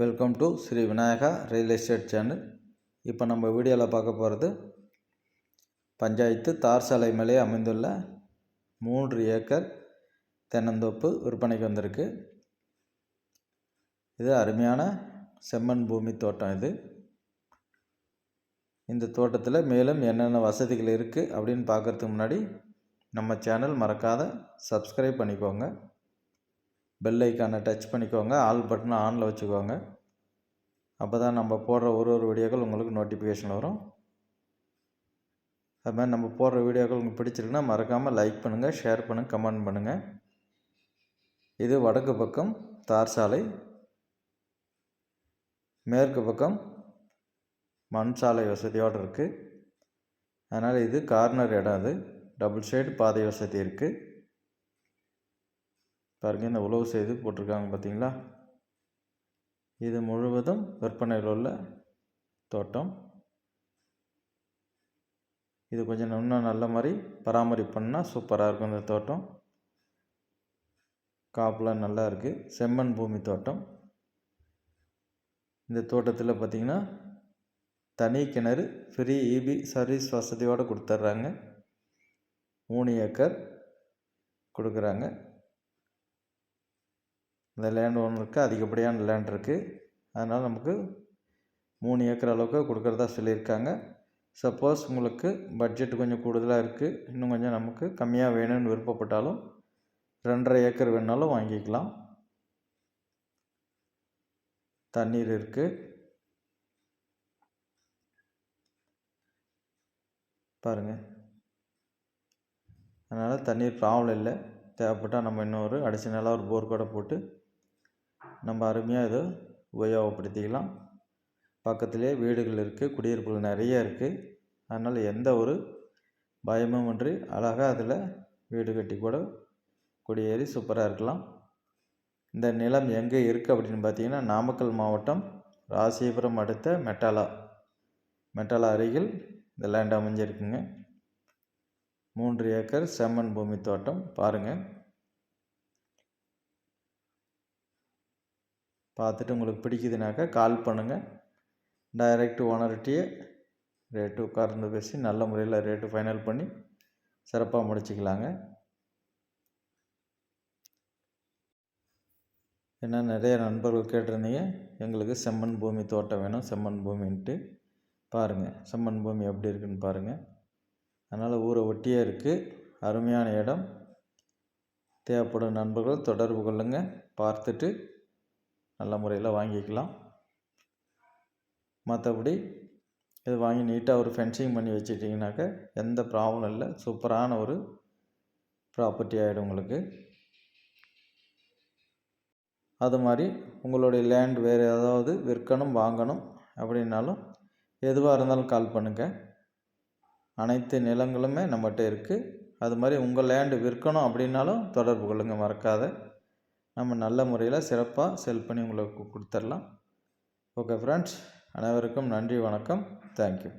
Welcome to Sri Vinayaka real estate channel இப்போ நம்ம வீடியோவில் பார்க்க போகிறது பஞ்சாயத்து தார் சாலை மேலே அமைந்துள்ள மூன்று ஏக்கர் தென்னந்தோப்பு விற்பனைக்கு வந்திருக்கு. இது அருமையான செம்மண் பூமி தோட்டம் இது. இந்த தோட்டத்தில் மேலும் என்னென்ன வசதிகள் இருக்குது அப்படின்னு பார்க்குறதுக்கு முன்னாடி நம்ம சேனல் மறக்காத சப்ஸ்கிரைப் பண்ணிக்கோங்க. பெல் ஐக்கானை டச் பண்ணிக்கோங்க ஆல் பட்டனை ஆனில் வச்சுக்கோங்க. அப்போ தான் நம்ம போடுற ஒரு ஒரு வீடியோக்கள் உங்களுக்கு நோட்டிஃபிகேஷன் வரும். அது மாதிரி நம்ம போடுற வீடியோக்கள் உங்களுக்கு பிடிச்சிருக்குன்னா மறக்காமல் லைக் பண்ணுங்கள் ஷேர் பண்ணுங்கள் கமெண்ட் பண்ணுங்கள் இது வடக்கு பக்கம் தார் சாலை மேற்கு பக்கம் மண் சாலை வசதியோடு இருக்குது அதனால் இது கார்னர் இடம் அது. டபுள் சைடு பாதை வசதி இருக்குது பாருங்கள் இந்த உழவு செய்து போட்டிருக்காங்க பார்த்தீங்களா இது முழுவதும் விற்பனையில் உள்ள தோட்டம். இது கொஞ்சம் இன்னும் நல்ல மாதிரி பராமரிப்பு பண்ணால் சூப்பராக இருக்கும் இந்த தோட்டம். காப்புலாம் நல்லா இருக்குது செம்மண் பூமி தோட்டம். இந்த தோட்டத்தில் பார்த்திங்கன்னா தனி கிணறு ஃப்ரீ இபி சர்வீஸ் வசதியோடு கொடுத்துட்றாங்க. மூணு ஏக்கர் கொடுக்குறாங்க. இந்த லேண்ட் ஓனருக்கு அதிகப்படியான லேண்ட் இருக்குது அதனால் நமக்கு மூணு ஏக்கர் அளவுக்கு கொடுக்குறதா சொல்லியிருக்காங்க. சப்போஸ் உங்களுக்கு பட்ஜெட் கொஞ்சம் கூடுதலாக இருக்குது இன்னும் கொஞ்சம் நமக்கு கம்மியாக வேணும்னு விருப்பப்பட்டாலும் ரெண்டரை ஏக்கர் வேணாலும் வாங்கிக்கலாம். தண்ணீர் இருக்குது பாருங்கள் அதனால் தண்ணீர் ப்ராப்ளம் இல்லை. தேவைப்பட்டால் நம்ம இன்னொரு அடிஷ்னலாக ஒரு போர் கூட போட்டு நம்ம அருமையாக இதை உபயோகப்படுத்திக்கலாம். பக்கத்துலேயே வீடுகள் இருக்குது குடியிருப்புகள் நிறைய இருக்குது அதனால் எந்த ஒரு பயமும் இன்றி அழகாக அதில் வீடு கட்டி கூட குடியேறி சூப்பராக இருக்கலாம். இந்த நிலம் எங்கே இருக்குது அப்படின்னு பார்த்தீங்கன்னா நாமக்கல் மாவட்டம் ராசிபுரம் அடுத்த மெட்டாலா. மெட்டாலா அருகில் இந்த லேண்ட் அமைஞ்சிருக்குங்க. மூன்று ஏக்கர் செம்மண் பூமி தோட்டம் பாருங்கள் பார்த்துட்டு உங்களுக்கு பிடிக்குதுனாக்கா கால் பண்ணுங்கள் டைரக்ட் ஓனர்கிட்டயே ரேட்டு உட்கார்ந்து பேசி நல்ல முறையில் ரேட்டு ஃபைனல் பண்ணி சிறப்பாக முடிச்சுக்கலாங்க. ஏன்னா நிறைய நண்பர்கள் கேட்டிருந்தீங்க. எங்களுக்கு செம்மண் பூமி தோட்டம் வேணும். செம்மண் பூமின்ட்டு பாருங்கள் செம்மண் பூமி எப்படி இருக்குன்னு பாருங்கள் அதனால் ஊரை ஒட்டியே இருக்குது அருமையான இடம். தேவைப்படும் நண்பர்கள் தொடர்பு கொள்ளுங்கள் பார்த்துட்டு நல்ல முறையில் வாங்கிக்கலாம். மற்றபடி இது வாங்கி நீட்டாக ஒரு ஃபென்சிங் பண்ணி வச்சுட்டிங்கனாக்க எந்த ப்ராப்ளம் இல்லை. சூப்பரான ஒரு ப்ராப்பர்ட்டி ஆகிடும் உங்களுக்கு. அது மாதிரி உங்களுடைய லேண்ட் வேறு ஏதாவது விற்கணும் வாங்கணும் அப்படின்னாலும் எதுவாக இருந்தாலும் கால் பண்ணுங்கள் அனைத்து நிலங்களுமே நம்மகிட்ட இருக்குது அது மாதிரி உங்கள் லேண்டு விற்கணும் அப்படின்னாலும் தொடர்பு கொள்ளுங்கள் மறக்காத. நம்ம நல்ல முறையில் சிறப்பாக செல் பண்ணி உங்களுக்கு கொடுத்துர்லாம். ஓகே ஃப்ரெண்ட்ஸ் அனைவருக்கும் நன்றி வணக்கம். தேங்க்யூ